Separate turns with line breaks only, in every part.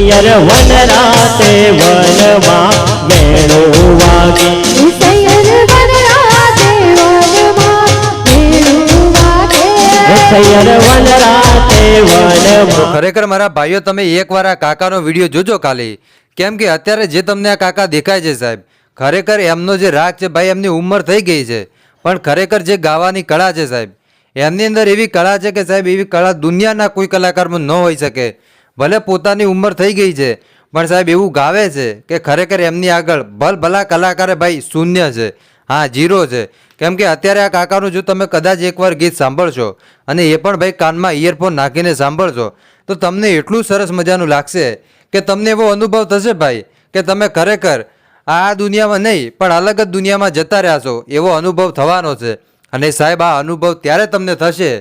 સૈયર one રાતે વનમાં મેળો વાગે.
ખરેખર મારા ભાઈઓ તમે એકવાર આ કાકાનો વીડિયો જોજો કાલે કેમ કે અત્યારે જે તમને આ કાકા દેખાય છે સાહેબ ખરેખર એમનો જે રાગ છે ભાઈ એમની ઉંમર થઈ ગઈ છે. પણ ખરેખર જે ગાવાની કળા છે સાહેબ એમની અંદર એવી કળા છે કે સાહેબ એવી કળા દુનિયાના કોઈ કલાકારમાં ન હોઈ શકે. ભલે પોતાની ઉંમર થઈ ગઈ છે, પણ સાહેબ એવું ગાવે છે કે ખરેખર એમની આગળ ભલ ભલા કલાકારે ભાઈ શૂન્ય છે, હા જીરો છે. કેમ કે અત્યારે આ કાકાનું જો તમે કદાચ એકવાર ગીત સાંભળશો અને એ પણ ભાઈ કાનમાં ઇયરફોન નાખીને સાંભળશો, તો તમને એટલું સરસ મજાનું લાગશે કે તમને એવો અનુભવ થશે ભાઈ કે તમે ખરેખર આ દુનિયામાં નહીં, પણ અલગ જ દુનિયામાં જતા રહ્યા છો, એવો અનુભવ થવાનો છે. અને સાહેબ, આ અનુભવ ત્યારે તમને થશે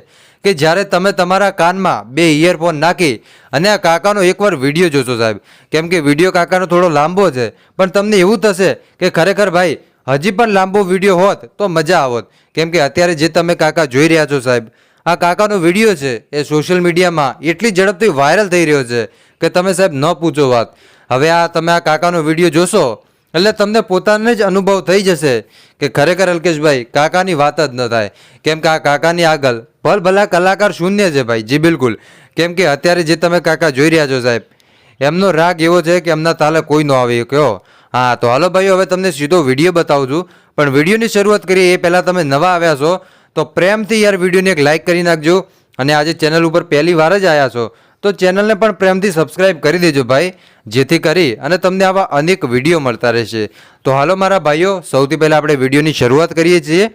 કે જ્યારે તમે તમારા કાનમાં બે ઇયરફોન નાખી અને આ કાકાનો એકવાર વીડિયો જોશો સાહેબ. કેમ કે વીડિયો કાકાનો થોડો લાંબો છે, પણ તમને એવું થશે કે ખરેખર ભાઈ, હજી પણ લાંબો વીડિયો હોત તો મજા આવત. કેમ કે અત્યારે જે તમે કાકા જોઈ રહ્યા છો સાહેબ, આ કાકાનો વીડિયો છે એ સોશિયલ મીડિયામાં એટલી ઝડપથી વાયરલ થઈ રહ્યો છે કે તમે સાહેબ ન પૂછો વાત. હવે આ તમે આ કાકાનો વીડિયો જોશો એટલે તમને પોતાને જ અનુભવ થઈ જશે કે ખરેખર અલ્કેશભાઈ, કાકાની વાત જ ન થાય. કેમ કે આ કાકાની આગળ ભલ ભલા કલાકાર શૂન્ય છે ભાઈ, જી બિલકુલ. કેમ કે અત્યારે જે તમે કાકા જોઈ રહ્યા છો સાહેબ, એમનો રાગ એવો છે કે એમના તાલે કોઈ ન આવે કયો હા. તો હાલો ભાઈ, હવે તમને સીધો વીડિયો બતાવું છું. પણ વિડીયોની શરૂઆત કરીએ, એ પહેલાં તમે નવા આવ્યા છો, તો પ્રેમથી યાર વિડીયોને એક લાઇક કરી નાખજો. અને આજે ચેનલ ઉપર પહેલી વાર જ આવ્યા છો તો ચેનલને પણ પ્રેમથી સબસ્ક્રાઇબ કરી દેજો ભાઈ, જેથી કરી અને તમને આવા અનેક વીડિયો મળતા રહેશે. તો હાલો મારા ભાઈઓ, સૌથી પહેલાં આપણે વિડીયોની શરૂઆત કરીએ છીએ.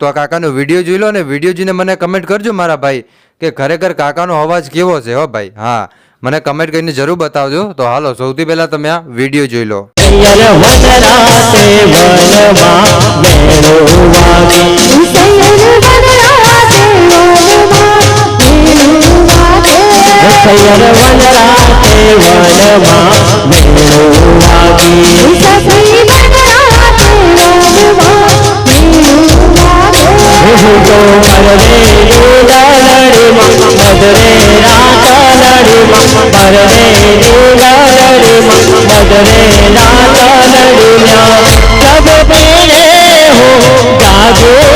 તો આ કાકાનો વીડિયો જોઈ લો અને વીડિયો જોઈને મને કમેન્ટ કરજો મારા ભાઈ, કે ખરેખર કાકાનો અવાજ કેવો છે, હો ભાઈ? હા, મને કમેન્ટ કરીને જરૂર બતાવજો. તો હાલો, સૌથી પહેલાં તમે આ વીડિયો જોઈ લો.
સૈયર સસૈયર વન રાતે વનમાં મેળો વાગી સસૈયર વન રાતે વનમાં મેળો વાગી
હુજો
હો જાગો